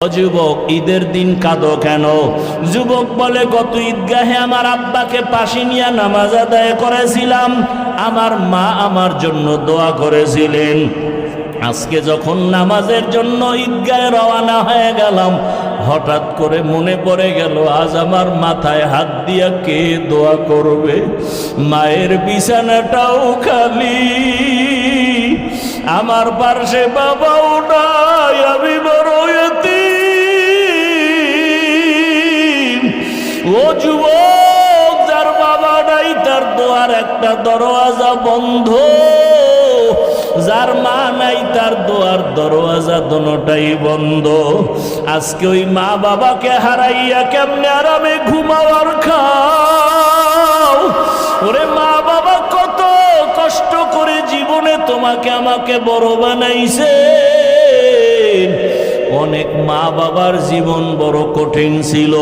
যুবক, ঈদের দিন কাঁদো কেন? যুবক বলে, গত ঈদগাহে আমার আব্বাকে পাশে নিয়ে নামাজ আদায় করেছিলাম। আমার মা আমার জন্য দোয়া করেছিলেন। আজকে যখন নামাজের জন্য ঈদগাহে রওনা হয়ে গেলাম, হঠাৎ করে মনে পড়ে গেল, আজ আমার মাথায় হাত দিয়া কে দোয়া করবে? মায়ের বিছানাটাও খালি। আমার পার্শ্বে বাবাও নাই, আমি বড় যুবক, যার বাবা নাই, তার দোয়ার একটা দরওয়াজা বন্ধ। যার মা নাই, তার দোয়ার দরওয়াজা দোনোটাই বন্ধ। আজকে ওই মা বাবাকে হারাইয়া কেমনে আরামে ঘুমাওয়ার খাও? ওরে মা বাবা, কত কষ্ট করে জীবনে তোমাকে আমাকে বড় বানাইছে। অনেক মা বাবার জীবন বড় কঠিন ছিল।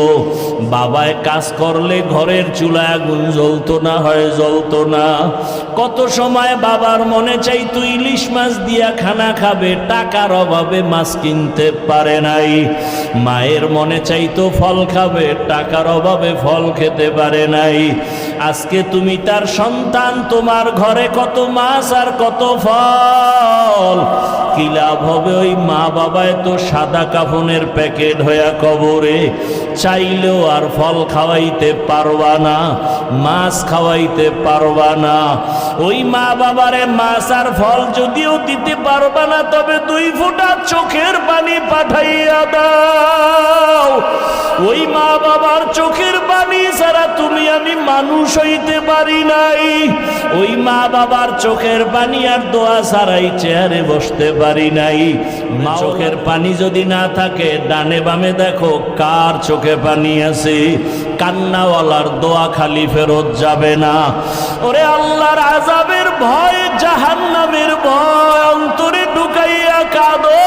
বাবায় কাজ করলে ঘরের চুলায় আগুন জ্বলতো না, হয় জ্বলতো না। কত সময় বাবার মনে চাই চাইতো ইলিশ মাছ দিয়া খানা খাবে, টাকার অভাবে মাছ কিনতে পারে নাই। মায়ের মনে চাইতো ফল খাবে, টাকার অভাবে ফল খেতে পারে নাই। আজকে তুমি তার সন্তান, তোমার ঘরে কত মাছ আর কত ফল। কি লাভ হবে ওই মা বাবায় তো সাদা কাফনের প্যাকেট হইয়া কবরে? চাইলেও আর ফল খাওয়াইতে পারবা না, মাছ খাওয়াইতে পারবা না। ওই মা বাবারে মাছ আর ফল যদিও দিতে পারবা না, তবে দুই ফোঁটা চোখের পানি পাঠাইয়া দাও। ওই মা বাবার চোখের পানি ছাড়া তুমি আমি মানুষ হইতে পারি নাই। ওই মা বাবার চোখের পানি আর দোয়া ছাড়াই চেয়ারে বসতে পারি নাই। মা চোখের পানি যদি না থাকে, ডানে বামে দেখো কার চোখে পানি আছে। কান্নাওয়ালার দোয়া খালি ফেরত যাবে না। ওরে আল্লাহর আজাবের ভয়, জাহান্নামের ভয়, অন্তরে ঢুকাইয়া কাঁদো।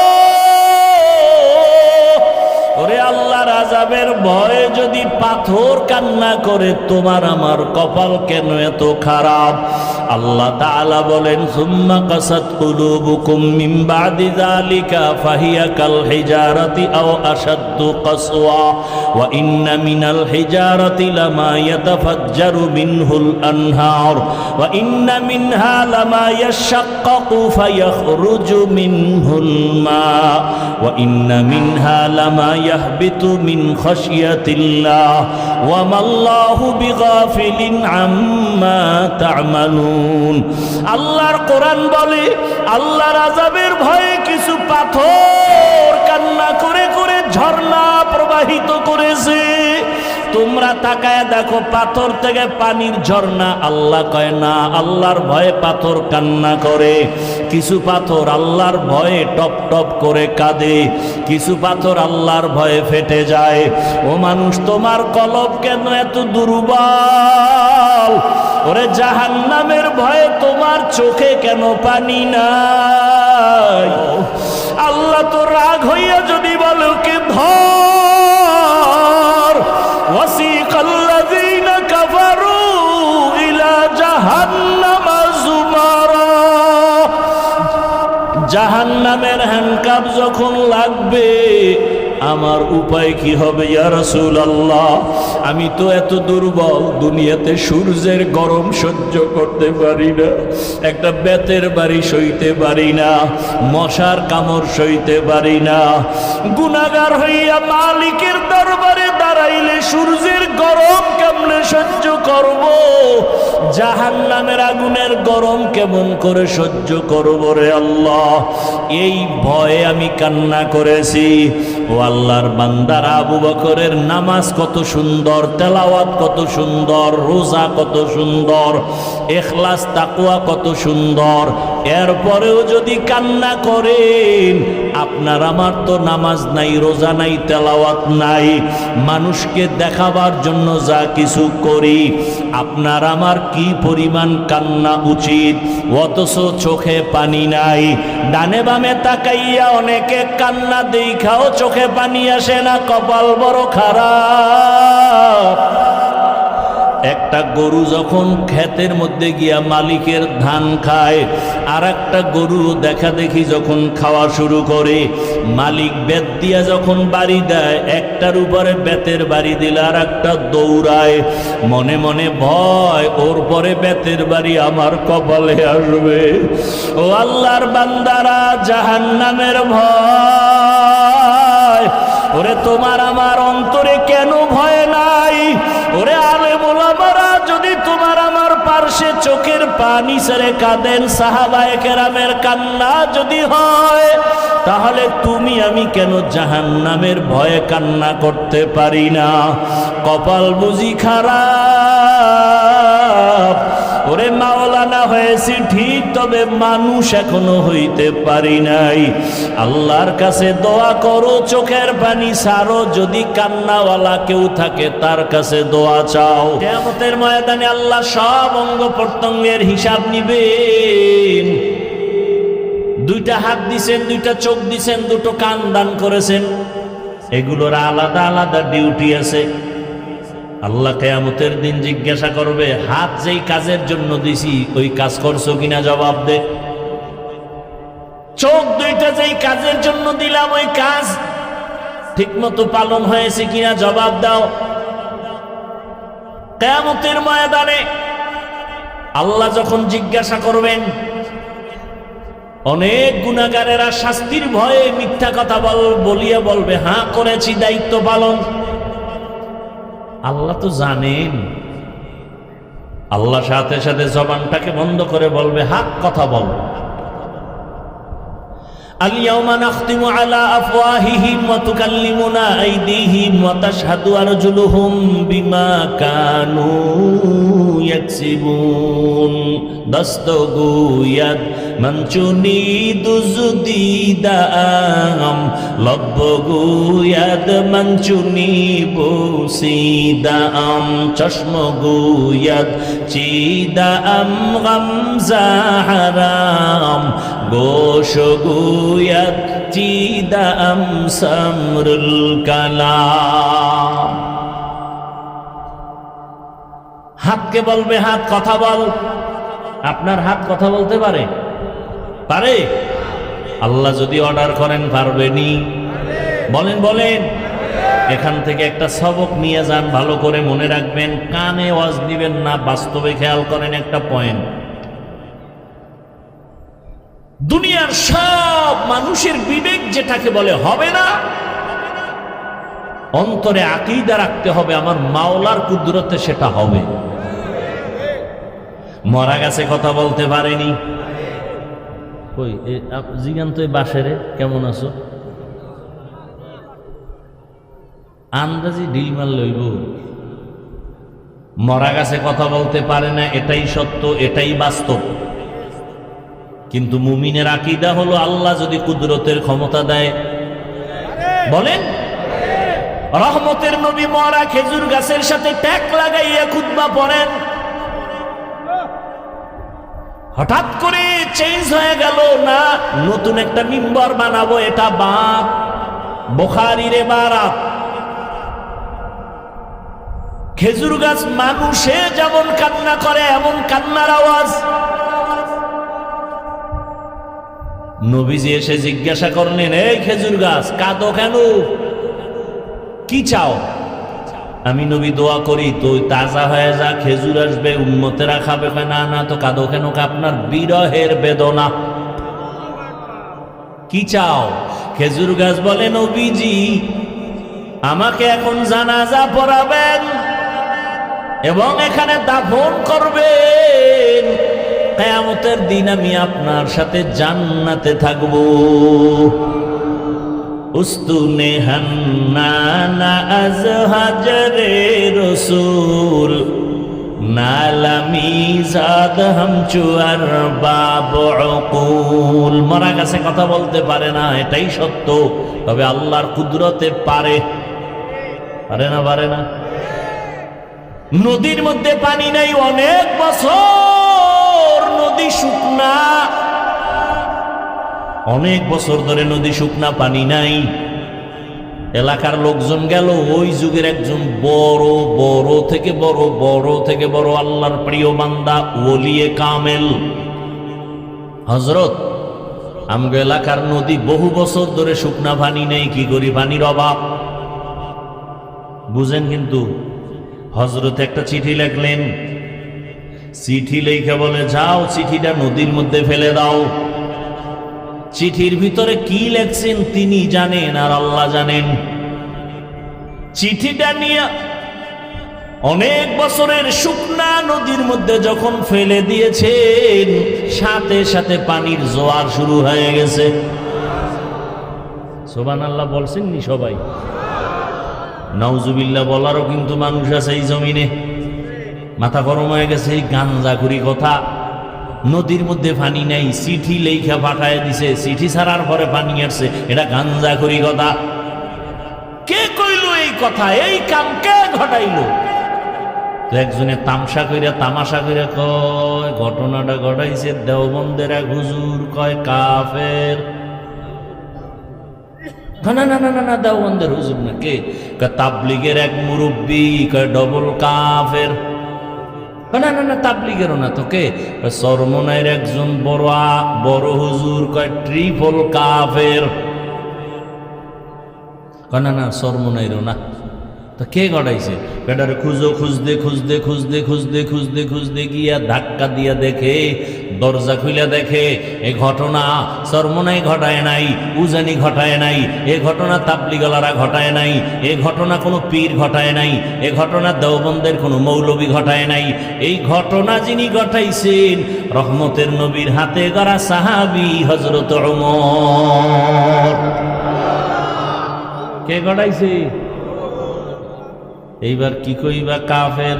আজাবের ভয়ে যদি পাথর কান্না করে, তোমার আমার কপাল কেন এত খারাপ? আল্লাহ তাআলা বলেন, সুম্মা কাসাত কুলুবুকুম মিন বাদি যালিকা ফাহিয়া কাল হিজারাতি আও আশাদ্দু কাসওয়া। মিনহুল আনহার। ওয়া ইন্না মিনহা লামা ইয়াশাক্কাকু ফায়াখরুজু মিনহুল মা। ওয়া ইন্না মিনহা লামা يهبط من خشية الله وما الله بغافل عما تعملون আল্লাহর কোরআন বলে আল্লাহর আজাবের ভয়ে কিছু পাথর কান্না করে করে ঝর্ণা প্রবাহিত করেছে তোমরা তাকায় দেখো, পাথর থেকে পানির ঝর্ণা। আল্লাহ কয়, না, আল্লাহর ভয়ে পাথর কান্না করে। কিছু পাথর আল্লাহর ভয়ে টপ টপ করে কাঁদে। কিছু পাথর আল্লাহর ভয়ে ফেটে যায়। ও মানুষ, তোমার কলব কেন এত দুর্বল? ওরে, জাহান্নামের ভয়ে তোমার চোখে কেন পানি নাই? আল্লাহ তো রাগ হইয়া যদি বলো কে ধর। وسيق الذين كفروا إلى جهنم زمرا জাহান্নামের হ্যান্ডকাপ যখন লাগবে আমার উপায় কি হবে, ইয়া রাসূলুল্লাহ? আমি তো এত দুর্বল, দুনিয়াতে সূর্যের গরম সহ্য করতে পারি না, একটা বেতের বাড়ি সইতে পারি না, মশার কামড় সইতে পারি না। গুনাগার হইয়া মালিকের দরবারে দাঁড়াইলে সূর্যের গরম কেমনে সহ্য করব? জাহান নামের আগুনের গরম কেমন করে সহ্য করব রে আল্লাহ? এই ভয়ে আমি কান্না করেছি। ও আল্লাহর বান্দার, আবু বকরের নামাজ কত সুন্দর, তেলাওয়াত কত সুন্দর, রোজা কত সুন্দর, এখলাস তাকুয়া কত সুন্দর। এরপরেও যদি কান্না করেন, আপনার আমার তো নামাজ নাই, রোজা নাই, তেলাওয়াত নাই। মানুষকে দেখাবার জন্য যা কিছু করি, আপনার আমার কি পরিমাণ কান্না উচিত? অথচ চোখে পানি নাই। ডানে বামে তাকাইয়া অনেকে কান্না দেখাও চোখে পানি আসে না, কপাল বড় খারাপ। একটা গরু যখন ক্ষেতের মধ্যে গিয়া মালিকের ধান খায় আর একটা গরু দেখা দেখি যখন খাওয়া শুরু করে, মালিক বেত দিয়া যখন বাড়ি দেয়, একটার উপরে বেতের বাড়ি দিলে আর একটা দৌড়ায়। মনে মনে ভয়, ওর পরে বেতের বাড়ি আমার কপালে আসবে। ও আল্লাহর বান্দারা, জাহান্নামের ভয়। ওরে তোমার আমার অন্তরে কেন ভয় নাই? ওরে আলে মোলামারা যদি তোমার আমার পার্শ্বে চোখের পানি ছেড়ে কাঁদেন সাহাবায়ে কেরামের কান্না যদি হয়, তাহলে তুমি আমি কেন জাহান্নামের ভয়ে কান্না করতে পারি না? কপাল বুঝি খারাপ। ওরে মাওলানা হয়েছি ঠিক তবে মানুষ এখনও হইতে পারি নাই। আল্লাহর কাছে দোয়া করো, চোখের পানি সারো যদি কান্নাওয়ালা কেউ থাকে তার কাছে দোয়া চাও। কেমতের ময়দানে আল্লাহ সব অঙ্গ প্রত্যঙ্গের হিসাব নিবেন। দুইটা হাত দিছেন, দুইটা চোখ দিছেন, দুটো কান দান করেছেন। এগুলোর আলাদা আলাদা ডিউটি আছে। আল্লাহ কেয়ামতের দিন জিজ্ঞাসা করবে, হাত যেই কাজের জন্য দিছি, ওই কাজ করছ কিনা জবাব দে। চোখ দুইটা যেই কাজের জন্য দিলাম, ওই কাজ ঠিকমতো পালন হয়েছে কিনা জবাব দাও। কেয়ামতের ময়দানে আল্লাহ যখন জিজ্ঞাসা করবেন, অনেক গুণাগারেরা শাস্তির ভয়ে মিথ্যা কথা বল বলিয়া বলবে হ্যাঁ করেছি, দায়িত্ব পালন। আল্লাহ তো জানেন আল্লাহ সাথে সাথে জবানটাকে বন্ধ করে বলবে হাক কথা বল اليوم نختم على أفواههم وتكلمنا أيديهم وتشهد أرجلهم بما كانوا يكسبون দস্তগুয়াদ মঞ্চুনি দুজুদিদাম লব্বগুয়াদ মঞ্চুনি বসিদাম চশমগুয়াদ চিদাম গমজাহারাম গোশগুয়াদ চিদাম সমরুল কালাম। হাতকে বলবে হাত, কথা বল। আপনার হাত কথা বলতে পারে? পারে? আল্লাহ যদি অর্ডার করেন পারবেনি বলেন বলেন। এখান থেকে একটা সবক নিয়ে যান, ভালো করে মনে রাখবেন, কানে ওয়াজ দিবেন না, বাস্তবে খেয়াল করেন একটা পয়েন্ট দুনিয়ার সব মানুষের বিবেক যেটাকে বলে হবে না, অন্তরে আকিদা রাখতে হবে, আমার মাওলার কুদরতে সেটা হবে। মরা গাছে কথা বলতে পারেনি। কই জিগান তো বাসেরে কেমন আছো? আন্দাজি ডিল মার লইব মরা গাছে কথা বলতে পারে না, এটাই সত্য, এটাই বাস্তব। কিন্তু মুমিনের আকিদা হলো আল্লাহ যদি কুদরতের ক্ষমতা দেয়। বলেন, রহমতের নবী মরা খেজুর গাছের সাথে ট্যাক লাগাইয়া খুতবা পড়েন। হঠাৎ করে চেঞ্জ হয়ে গেল, না, নতুন একটা মিম্বর বানাবো, এটা বাপ। বোখারিরে বারাত খেজুর গাছ মানুষে যেমন কান্না করে, এমন কান্নার আওয়াজ। নবীজি এসে জিজ্ঞাসা করলেন, এই খেজুর গাছ, কাঁদো কেন? কি চাও? আমি নবী দোয়া করি তো তাজা হয়ে যা, খেজুর আসবে উন্মতেরা খাবে। না না, তো কাঁদো কেন আপনার বিরহের বেদনা। কি চাও? খেজুর গাছ বলে, নবীজি, আমাকে এখন জানাজা পড়াবেন এবং এখানে দাফন করবেন। কেয়ামতের দিন আমি আপনার সাথে জান্নাতে থাকব। উস্তুনে হান্নানা আজ হাজরে রসুল। নালামি জাদ হামচুয়ার বাব অকুল মরা গেছে কথা বলতে পারে না, এটাই সত্য। তবে আল্লাহর কুদরতে পারে। পারে না পারে না? নদীর মধ্যে পানি নেই অনেক বছর। নদী শুকনা অনেক বছর ধরে নদী শুকনা, পানি নাই। এলাকার লোকজন গেল, ওই যুগের একজন বড় বড় থেকে বড় বড় থেকে বড় আল্লাহর প্রিয় বান্দা ওলিয়ে কামেল। হজরত আমগো এলাকার নদী বহু বছর ধরে শুকনা, পানি নেই, কি করি পানির অভাব? বুঝেন কিন্তু হজরত একটা চিঠি লেখলেন। চিঠি লেখে বলে, যাও, চিঠিটা নদীর মধ্যে ফেলে দাও। চিঠির ভিতরে কি লেখছেন তিনি জানেন আর আল্লাহ জানেন। চিঠিটা নিয়ে অনেক বছরের শুকনা নদীর মধ্যে যখন ফেলে দিয়েছেন, সাথে সাথে পানির জোয়ার শুরু হয়ে গেছে। সোবান আল্লাহ বলছেন নি সবাই? নওজুবিল্লা বলারও কিন্তু মানুষ আছে এই জমিনে। মাথা গরম হয়ে গেছে, এই গাঞ্জাগুড়ি কথা। নদীর মধ্যে পানি নাই, চিঠি লেখা পাঠায় দিছে, চিঠি ছাড়ার পরে পানি আসছে। এটা গাঞ্জা করি কথা। কে কইল এই কথা? এই কাম কে ঘটাইলো? একজনে তামসা কইরা, তামাশা কইরা কয়, ঘটনাটা ঘটাইছে দেওবন্দের এক হুজুর, কয় কাফের। না না না না না দেওবন্দের হুজুর না, কে? তাবলিগের এক মুরব্বী, কয়, ডবল কাফের। না না না তাবলিগেরও না তোকে। সরমনায়ের একজন বড় বড় হুজুর কয়, ট্রিপল কাফের। না না সরমনায়েরও না। তো কে গড়াইছে? বেটারে খুঁজো, খুঁজতে খুঁজতে খুঁজতে খুঁজতে খুঁজতে খুঁজতে গিয়া ধাক্কা দিয়া দেখে, দরজা খুলে দেখে, এ ঘটনা সরমনাই ঘটায় নাই, উজানি ঘটায় নাই, এ ঘটনা তাবলিগলারা ঘটায় নাই, এ ঘটনা কোনো পীর ঘটায় নাই, এ ঘটনা দেওবন্দের কোনো মৌলবী ঘটায় নাই, এই ঘটনা যিনি ঘটাইছেন, রহমতের নবীর হাতে গড়া সাহাবি হজরত কে ঘটাইছে? এইবার কি কইবা, কাফের?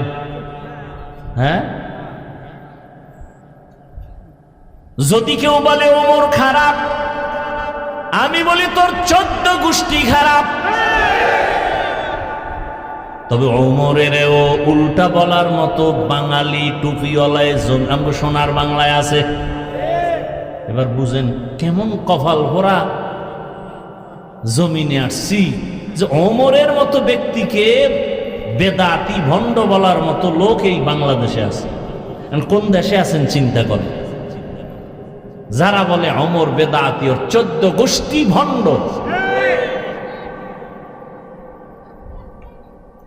হ্যাঁ? যদি কেউ বলে, ওমর খারাপ আমি বলি, তোর চোদ্দ গোষ্ঠী খারাপ। তবে ওমরের ও উল্টা বলার মতো বাঙালি টুপিওয়ালায় আমগো সোনার বাংলায় আছে। এবার বুঝেন কেমন কপাল ভরা জমিনে আসছি যে অমরের মতো ব্যক্তিকে বেদাতি ভণ্ড বলার মতো লোক এই বাংলাদেশে আছে। কোন দেশে আছেন চিন্তা করেন। যারা বলে অমর বেদাতি ওর চোদ্দ গোষ্ঠী ভণ্ড।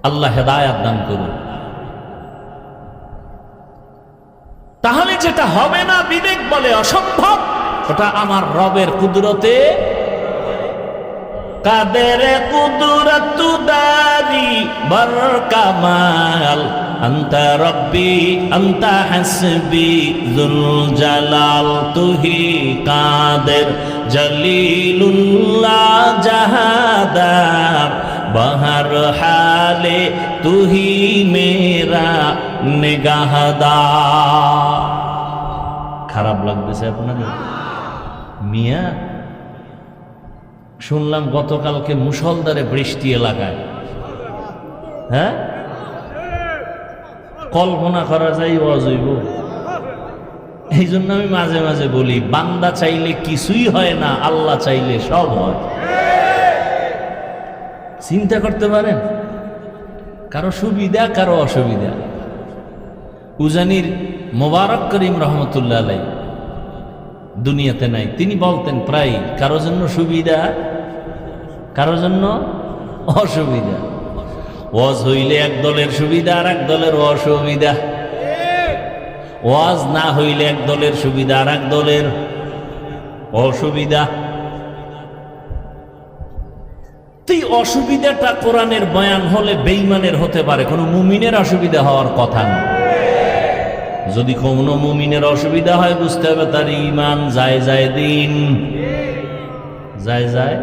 আল্লাহ হেদায়াত দান করুন। তাহলে যেটা হবে না বিবেক বলে অসম্ভব, ওটা আমার রবের কুদরতে কাদের কুদরত দারি বর কামাল أنت ربي أنت حسبي ذو الجلال তুহি কাদের জলিলুল্লাহ জাহাদার বহর হালে তুহি মেরা নিগাহদার খারাপ লাগতেছে আপনাদের মিয়া শুনলাম গতকালকে মুসলধারে বৃষ্টি এলাকায়। হ্যাঁ? কল্পনা করা যায় অজৈব। এই জন্য আমি মাঝে মাঝে বলি, বান্দা চাইলে কিছুই হয় না, আল্লাহ চাইলে সব হয়। চিন্তা করতে পারেন? কারও সুবিধা, কারও অসুবিধা। উজানির মোবারক করিম রহমতুল্লাহ আলাই দুনিয়াতে নাই। তিনি বলতেন, প্রায় কারও জন্য সুবিধা, কারও জন্য অসুবিধা। ওয়াজ হইলে এক দলের সুবিধা আর এক দলের অসুবিধা। ওয়াজ না হইলে এক দলের সুবিধা আর এক দলের অসুবিধা। তুই অসুবিধাটা কোরআনের বয়ান হলে বেইমানের হতে পারে, কোনো মুমিনের অসুবিধা হওয়ার কথা না। যদি কোনো মুমিনের অসুবিধা হয়, বুঝতে হবে তার ইমান যায় যায় দিন। যায় যায়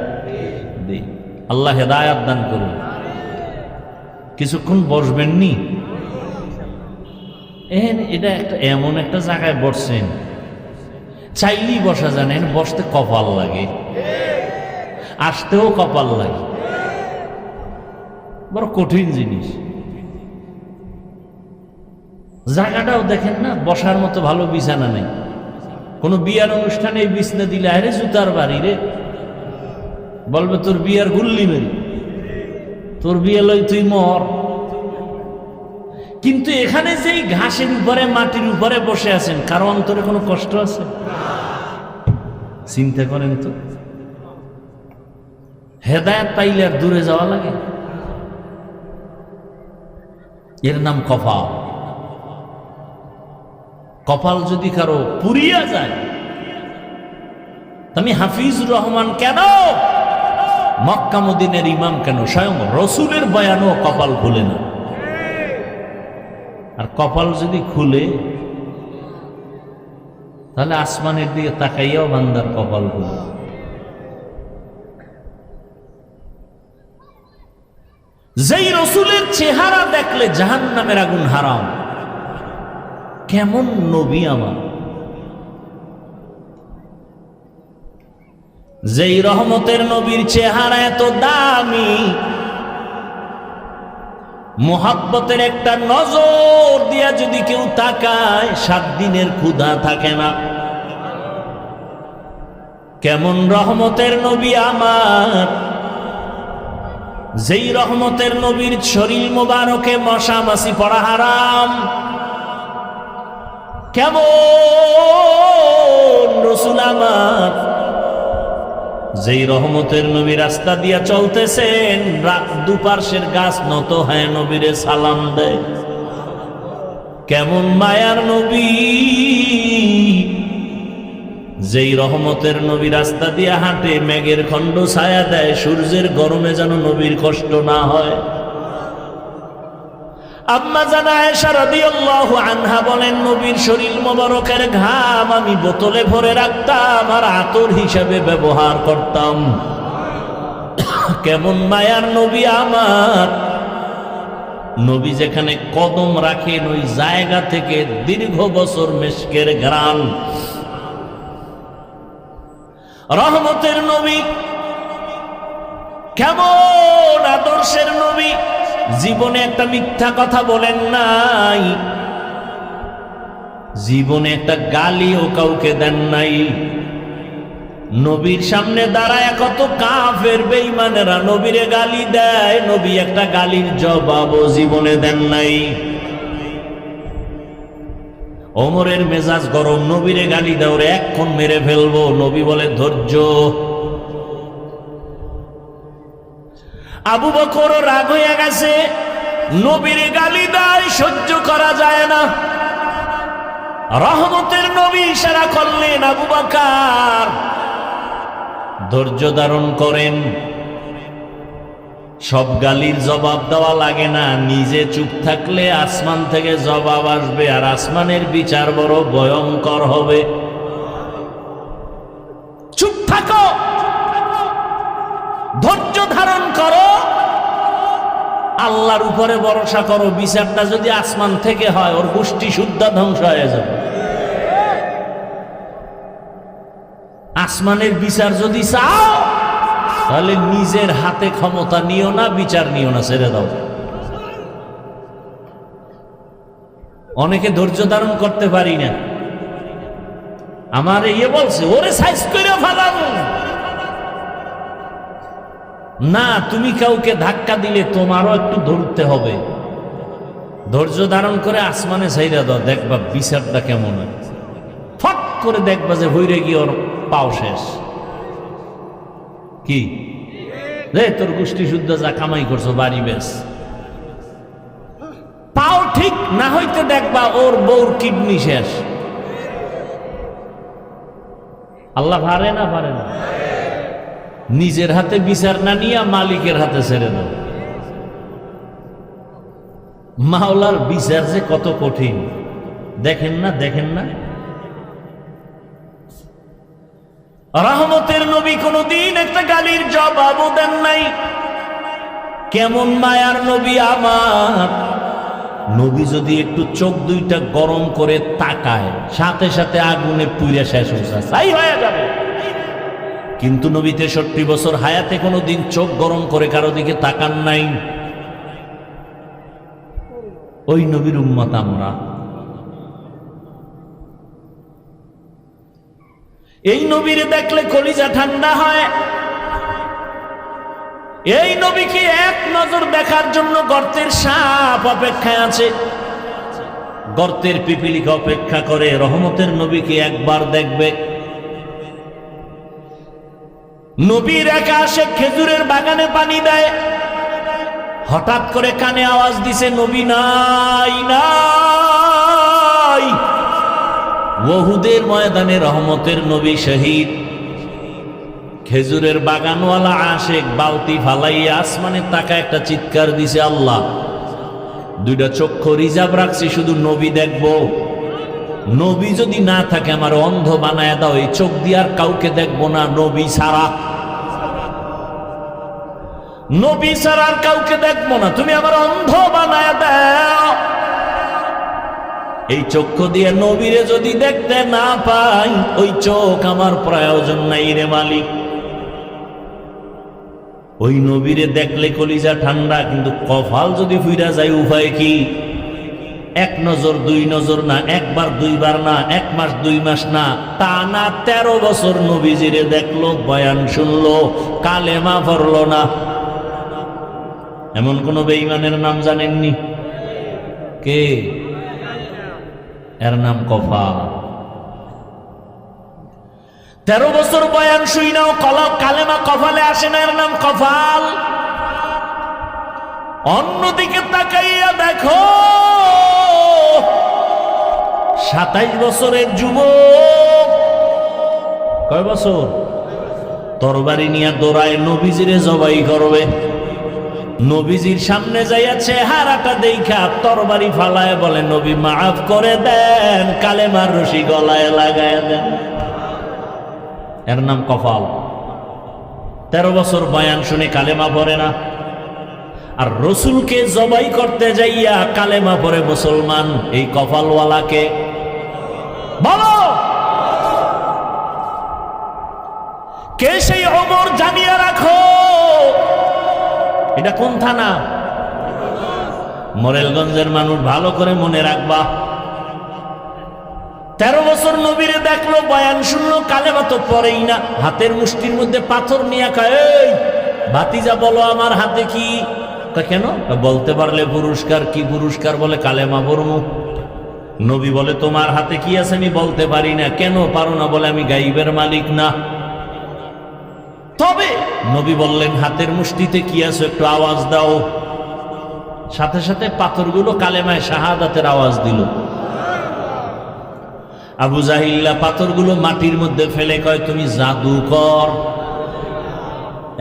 দিন। আল্লাহ হেদায়াত দান করুন। কিছুক্ষণ বসবেন নি এটা একটা এমন একটা জায়গায় বসছেন। চাইলেই বসা জানেন বসতে কপাল লাগে। আসতেও কপাল লাগে। বড় কঠিন জিনিস। জায়গাটাও দেখেন না, বসার মতো ভালো বিছানা নেই। কোনো বিয়ার অনুষ্ঠানে এই বিছনা দিলে, আরে জুতার বাড়ি রে, বলবে তোর বিয়ার গুল্লি মেরি তোর বিয়ে লই তুই মর। কিন্তু এখানে যেই ঘাসের উপরে, মাটির উপরে বসে আছেন, কারও অন্তরে কোনো কষ্ট আছে? চিন্তা করেন তো। হেদায়ত পাইলে আর দূরে যাওয়া লাগে? এর নাম কপাল কপাল যদি কারও পুরিয়া যায় আমি হাফিজুর রহমান কেন? মক্কা মদিনের ইমাম কেন? স্বয়ং রসুলের বয়ানও কপাল খুলে না। আর কপাল যদি খুলে, তাহলে আসমানের দিকে তাকাইয়াও বান্দার কপাল খুলে যেই রসুলের চেহারা দেখলে জাহান নামের আগুন হারাম। কেমন নবী আমার? যেই রহমতের নবীর চেহারা এত দামি, মোহাব্বতের একটা নজর দিয়া যদি কেউ তাকায়, সাত দিনের ক্ষুধা থাকে না। কেমন রহমতের নবী আমার? যেই রহমতের নবীর শরীর মোবারকে মশা মাসি পড়া হারাম। কেমন রসুল আমার? যেই রহমতের নবী রাস্তা দিয়া চলতেছেন দুপার্শ্বের গাছ নত হয় নবীরে সালাম দেয়। কেমন মায়ার নবী? যেই রহমতের নবী রাস্তা দিয়া হাঁটে, মেঘের খণ্ড ছায়া দেয়, সূর্যের গরমে যেন নবীর কষ্ট না হয়। আম্মা জানা আয়েশা আনহা বলেন, নবীর শরীর মোবারকের ঘাম আমি বোতলে ভরে রাখতাম আর আতর হিসাবে ব্যবহার করতাম। কেমন মায়ার নবী আমার। নবী যেখানে কদম রাখেন, ওই জায়গা থেকে দীর্ঘ বছর মেশকের গ্রাম রহমতের নবী, কেমন আদর্শের নবী। জীবনে একটা মিথ্যা কথা বলেন নাই। জীবনে একটা গালিও কাউকে দেন নাই। নবীর সামনে দাঁড়ায় কত কাফের বেইমানেরা নবীরে গালি দেয়, নবী একটা গালির জবাবও জীবনে দেন নাই। ওমরের মেজাজ গরম, নবীরে গালি দেয় ওরে এক্ষণ মেরে ফেলব, নবী বলে ধৈর্য। আবু বকর রাগ হয়ে গেছে। নবীর গালি দেয়, সহ্য করা যায় না। রহমতের নবী ইশারা করলেন, আবু বকর, ধৈর্য ধারণ করেন। সব গালির জবাব দেওয়া লাগে না। নিজে চুপ থাকলে আসমান থেকে জবাব আসবে, আর আসমানের বিচার বড় ভয়ঙ্কর হবে চুপ থাকো ধৈর্য ধারণ করো আল্লাহর উপরে ভরসা করো, বিচারটা যদি আসমান থেকে হয়, ওর গোষ্ঠী শুদ্ধা ধ্বংস হয়ে যাবে। আসমানের বিচার যদি চাও, তাহলে নিজের হাতে ক্ষমতা নিও না, বিচার নিও না, ছেড়ে দাও। অনেকে ধৈর্য ধারণ করতে পারি না। আমার ইয়ে বলছে, ওরে সাইজ করে ফেলানো না, তুমি কাউকে ধাক্কা দিলে তোমারও একটু ধরতে হবে। ধৈর্য ধারণ করে আসমানে ছাইরা দাও, দেখবা বিচারটা কেমন ফট করে দেখবা যে হইরে গিয়ে ওর পাও শেষ। কি? রে, তোর গোষ্ঠী শুদ্ধ যা কামাই করছ, বাড়ি বেশ। পাও ঠিক না হইতে দেখবা ওর বউর কিডনি শেষ। আল্লাহ পারে না পারে না? নিজের হাতে বিচার না নিয়ে মালিকের হাতে ছেড়ে দাও। মাওলার বিচার যে কত কঠিন। দেখেন না দেখেন না। রহমতের নবী কোনদিন একটা গালির জবাবও দেন নাই। কেমন মায়ার নবী আমার। নবী যদি একটু চোখ দুইটা গরম করে তাকায়, সাথে সাথে আগুনে পুড়ে শেষ হয়ে যাবে। কিন্তু নবী তেষট্টি বছর হায়াতে কোনো দিন চোখ গরম করে কারও দিকে তাকান নাই। ওই নবীর উম্মত আমরা। এই নবীরে দেখলে কলিজা ঠান্ডা হয়। এই নবীকে এক নজর দেখার জন্য গর্তের সাপ অপেক্ষায় আছে। গর্তের পিপিলিকে অপেক্ষা করে রহমতের নবীকে একবার দেখবে। নবীর একা আসে খেজুরের বাগানে পানি দেয়। হঠাৎ করে কানে আওয়াজ দিছে, নবী নাই নাই। বহুদের ময়দানে রহমতের নবী শহীদ। খেজুরের বাগানওয়ালা আশেক বালতি ফালাইয়া আসমানে তাকা একটা চিৎকার দিছে, আল্লাহ, দুইটা চক্ষু রিজার্ভ রাখছি, শুধু নবী দেখব। নবী যদি না থাকে, আমার অন্ধ বানায় দাও, এই চোখ দিয়ে আর কাউকে দেখব না, নবী ছাড়া। নবী ছাড়া আর কাউকে দেখব না। তুমি আমার অন্ধ বানায় দাও। এই চক্ষু দিয়ে নবীরে যদি দেখতে না পাই, ওই চোখ আমার প্রয়োজন নাই রে মালিক। ওই নবীরে দেখলে কলিজা ঠান্ডা, কিন্তু কফাল যদি ফুইরা যায়, উপায় কি? এক নজর, দুই নজর না, একবার, দুইবার না, এক মাস, দুই মাস না। তা না তেরো বছর নবীজিরে দেখল, বয়ান শুনলো, কালেমা পড়ল না। এমন কোন বেঈমানের নাম জানেননি? কে? এর নাম কফা তেরো বছর বয়ান শুই নাও, কলা কালেমা কফালে আসে না, এর নাম কফাল। অন্যদিকে তাকাইয়া দেখো, সাতাইশ বছরের যুবক। কয় বছর? তরবারি নিয়ে দৌড়ায় নবীজিরে জবাই করবে। নবীজির সামনে যাইয়া চেহারাটা দেখা তরবারি ফালায় বলে, নবী, মাফ করে দেন, কালেমার রশি গলায় লাগায় দেন। এর নাম কফাল। তেরো বছর বয়ান শুনে কালেমা পড়ে না। আর রসুলকে জবাই করতে যাইয়া কালেমা পরে মুসলমান, এই কপালওয়ালাকে বলো! কে সেই অমর জানিয়ে রাখো? এটা কোন থানা? মোরেলগঞ্জের মানুষ ভালো করে মনে রাখবা। তেরো বছর নবীরে দেখল, বয়ান শুনলো, কালেমা তো পরেই না। হাতের মুষ্টির মধ্যে পাথর নিয়ে এই, ভাতিজা বলো আমার হাতে কি? কয়, কেন? বলতে পারলে পুরস্কার, কি পুরস্কার? বলে, কালেমা বর্মু নবী বলে, তোমার হাতে কি আছে? আমি বলতে পারি না। কেন? পারো না, বলে, আমি গাইবের মালিক না। তবে নবী বললেন, হাতের মুষ্টিতে কি আছে একটু আওয়াজ দাও। সাথে সাথে পাথরগুলো কালেমায় শাহাদাতের আওয়াজ দিল। আবু জাহিল্লা পাথরগুলো মাটির মধ্যে ফেলে কয়, তুমি জাদু কর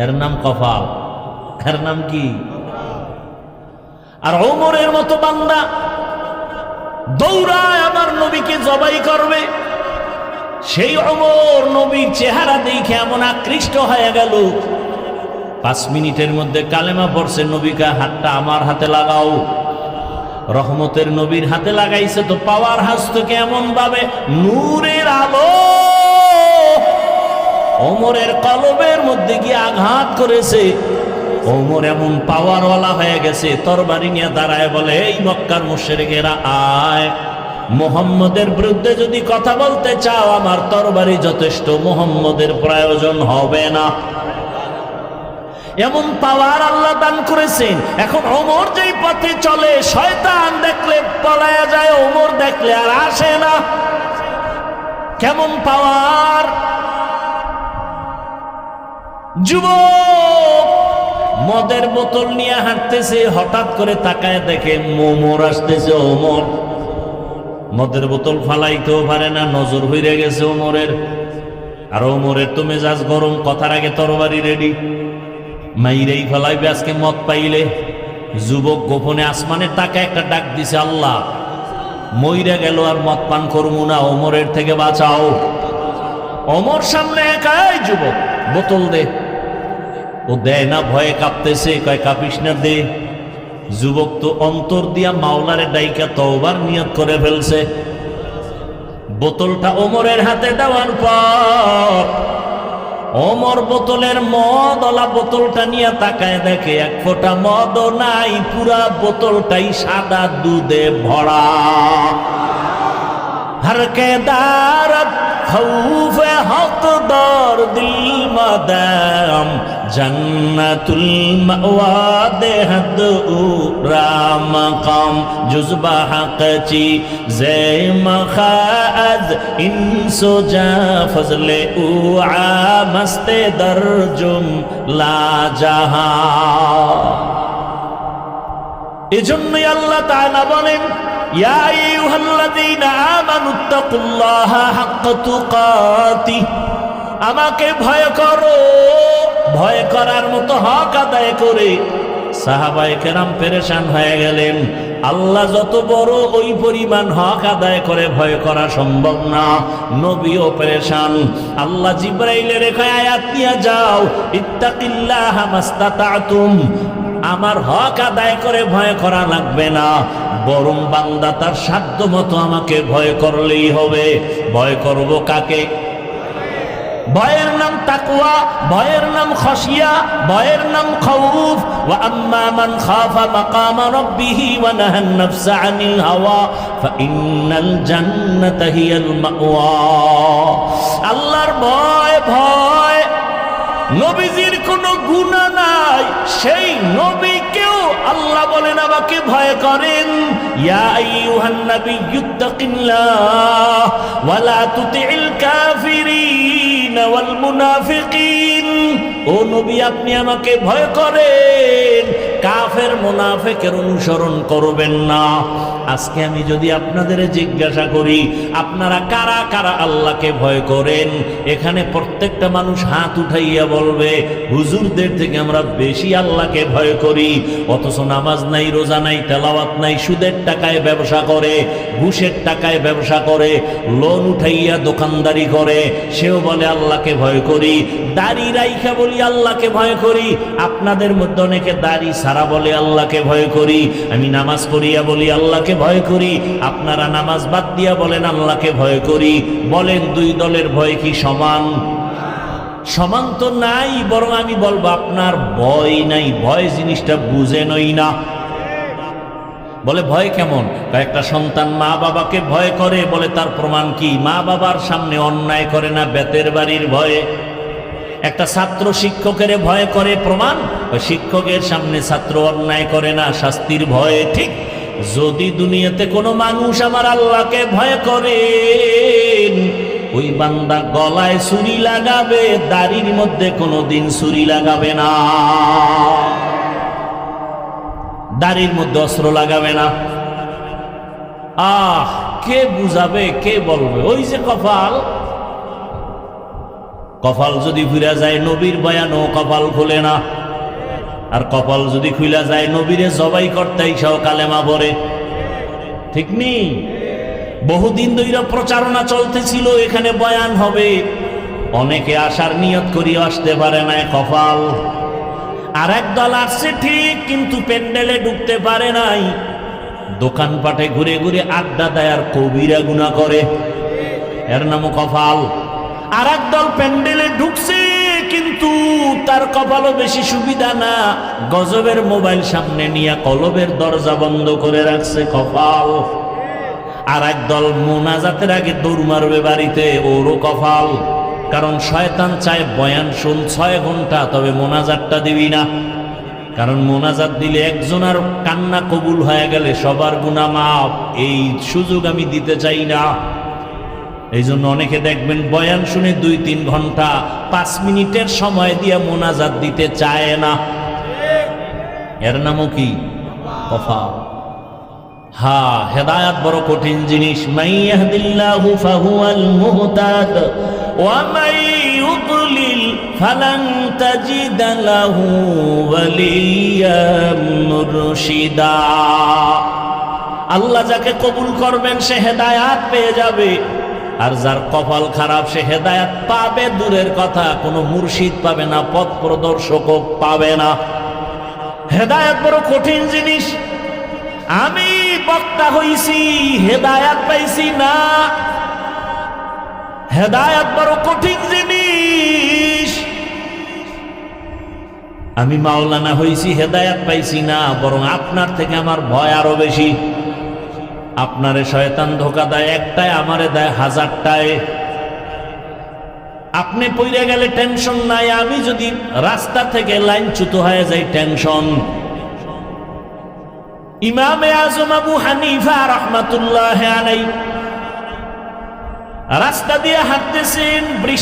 এর নাম কপাল। এর নাম কি? আর ওমরের মতো বান্দা দৌড়ায় আমার নবীকে জবাই করবে। সেই অমর নবীর চেহারা দেখে এমন আকৃষ্ট হয়ে গেল। পাঁচ মিনিটের মধ্যে কালেমা পড়ছে, নবীকা হাতটা আমার হাতে লাগাও। রহমতের নবীর হাতে লাগাইছে তো পাওয়ার হাসতকে এমন ভাবে নূরের আলো। অমরের কলবের মধ্যে গিয়ে আঘাত করেছে। ওমর এমন পাওয়ারওয়ালা হয়ে গেছে, তরবারি নিয়ে দাঁড়ায় বলে, এই মক্কার মুশেরেকেরা, আয়। মোহাম্মদের বিরুদ্ধে যদি কথা বলতে চাও, আমার তরবারি যথেষ্ট, মোহাম্মদের প্রয়োজন হবে না। এমন পাওয়ার আল্লাহ দান করেছেন। এখন ওমর যেই পথে চলে, শয়তান দেখলে পলায়া যায়, ওমর দেখলে আর আসে না। কেমন পাওয়ার? যুবক মদের বোতল নিয়ে হাঁটতেছে, হঠাৎ করে তাকায় দেখে মোমর আসতেছে ওমর। মদের বোতল ফালাইতেও পারে না, নজর হইরে গেছে ওমরের। আর ওমরের তো মেজাজ গরম কথার আগে তরবারি রেডি। মাইরেই ফেলাইবে আজকে মদ পাইলে। যুবক গোপনে আসমানের টাকা একটা ডাক দিছে, আল্লাহ, মইরা গেল আর মদ পান করব না, ওমরের থেকে বাঁচাও। অমর সামনে একাই যুবক, বোতল দে। ও দেয় না, ভয়ে কাঁপতেছে, কয়, কাঁপিস না দে। যুবক তো অন্তর দিয়া মাওলারে ডাইকা তওবার নিয়ত করে ফেলছে। বোতলটা ওমরের হাতে দেওয়ার পর অমর বোতলের মদ মদলা বোতলটা নিয়ে তাকায় দেখে এক ফোঁটা মদও নাই, পুরা বোতলটাই সাদা দুধে ভরা। ہر کے دارت خوف حق دار دل مدام جنت المعواد حد اورا مقام جزب حق چی زیم خاعد انسو جا فضل اوعا مست در جملہ جہاں এজন্যই আল্লাহ তাআলা বলেন আমাকে ভয় করো, ভয় করার মতো হক আদায় করে। সাহাবায়ে কেরাম পেরেশান হয়ে গেলেন। আল্লাহ যত বড় ওই পরিমাণ হক আদায় করে ভয় করা সম্ভব না। নবীও পেরেশান। আল্লাহ জিব্রাইলের রেখে আয়াত নিয়ে যাও, ইত্তাকিল্লাহ মাস্তাতাতুম। আমার হক আদায় করে ভয় করা লাগবে না। বরং বান্দা তার সাধ্য মতো আমাকে ভয় করলেই হবে। ভয় করব কাকে? ভয়ের নাম তাকুয়া ভয়ের নাম খসিয়া ভয়ের নাম খৌফ মান খাফা মাকামা রাব্বিহি ওয়া নাহান নাফসা আনিল হাওয়া ফাইন্নাল জান্নাতা হিয়াল মাওয়া। আল্লাহর ভয় ভয় নবীজির কোনো গুণা নাই। সেই নবীকেও আল্লাহ বলেন আমাকে ভয় করেন। ইয়া আইয়ুহান নাবিয়্যুত্তাকিল্লাহ ওয়ালা তুতিল কাফিরিন ওয়াল মুনাফিকিন। ও নবী, আপনি আমাকে ভয় করেন। কাফের মুনাফিকের অনুসরণ করবেন না। আজকে আমি যদি আপনাদের জিজ্ঞাসা করি, আপনারা কারা কারা আল্লাহকে ভয় করেন? এখানে প্রত্যেকটা মানুষ হাত উঠাইয়া বলবে, হুজুরদের থেকে আমরা বেশি আল্লাহকে ভয় করি। অথচ নামাজ নাই, রোজা নাই, তেলাওয়াত নাই, সুদের টাকায় ব্যবসা করে, ঘুষের টাকায় ব্যবসা করে, লোন উঠাইয়া দোকানদারি করে। সেও বলে, আল্লাহকে ভয় করি। দাড়ি রাইখা বলি, আল্লাহকে ভয় করি। আপনাদের মধ্যে অনেকে দাড়ি সারা বলে, আল্লাহকে ভয় করি। আমি নামাজ পড়িয়া বলি, আল্লাহকে ভয় করি। আপনারা নামাজ বাদ দিয়া বলেন, আল্লাহকে ভয় করি। বলেন, দুই দলের ভয় কি সমান? সমান তো নাই, বরং আমি বলব, আপনার ভয় নাই, ভয় জিনিসটা বুঝেনই না। বলে, ভয় কেমন? একটা সন্তান মা বাবাকে ভয় করে, বলে, তার প্রমাণ কি? মা বাবার সামনে অন্যায় করে না বেতের বাড়ির ভয়ে? একটা ছাত্র শিক্ষকের ভয় করে প্রমাণ? শিক্ষকের সামনে ছাত্র অন্যায় করে না, শাস্তির ভয়ে, ঠিক যদি দুনিয়াতে কোনো মানুষ আমার আল্লাহকে ভয় করে, ওই বান্দা গলায় ছুরি লাগাবে, দাড়ির মধ্যে কোনো দিন ছুরি লাগাবে না। দাড়ির মধ্যে অস্ত্র লাগাবে না। আহ, কে বুঝাবে, কে বলবে? ওই যে কপাল। কপাল যদি ফিরা যায়, নবীর বয়ানও কপাল খুলে না। আর কপাল যদি খুলা যায়, নবীরে জবাই করতেই সহ কালেমা বরে ঠিক নেই বহুদিন ধরে প্রচারণা চলতেছিল, এখানে বয়ান হবে। অনেকে আসার নিয়ত করি আসতে পারে না কপাল। আর এক দল আসছে ঠিক, কিন্তু প্যান্ডেলে ঢুকতে পারে নাই। দোকানপাটে ঘুরে ঘুরে আড্ডা দেয় আর কবিরা গুণা করে। এর নামও কপাল। আর দল প্যান্ডেলে ঢুকছে কিন্তু তার কপালও বেশি সুবিধা না। গজবের মোবাইল সামনে নিয়ে কলবের দরজা বন্ধ করে রাখছে কপাল। আর দল মোনাজাতের আগে দৌড় মারবে বাড়িতে, ওরও কপাল। কারণ শয়তান চায় বয়ান শুন ছয় ঘণ্টা, তবে মোনাজাতটা দিবি না। কারণ মোনাজাত দিলে একজনের কান্না কবুল হয়ে গেলে সবার গুণা মাপ এই সুযোগ আমি দিতে চাই না। এই জন্য অনেকে দেখবেন বয়ান শুনে দুই তিন ঘণ্টা পাঁচ মিনিটের সময় দিয়ে মোনাজাত দিতে চায় না। এর নামও কি? হা, হেদায়াত বড় কঠিন জিনিস। ওয়া আল্লাহ যাকে কবুল করবেন, সে হেদায়াত পেয়ে যাবে। আর যার কপাল খারাপ, সে হেদায়াত পাবে, দূরের কথা কোনো মুর্শিদ পাবে না, পথ প্রদর্শকও পাবে না। হেদায়াত বড় কঠিন জিনিস। আমি বক্তা হইছি, হেদায়াত পাইছি না। হেদায়াত বড় কঠিন জিনিস। আমি মাওলানা হইছি, হেদায়াত পাইছি না, বরং আপনার থেকে আমার ভয় আরও বেশি। আপনারে শয়তান ধোকা দেয়, একটায় আমারে দেয় হাজারটায়। আপনি পইরে গেলে টেনশন নাই, আমি যদি রাস্তা থেকে লাইনচ্যুত হয়ে যাই, টেনশন। ইমামে আজম আবু হানিফা রহমাতুল্লাহ রাস্তা দিয়ে হাঁটতেছেন, বৃষ্টি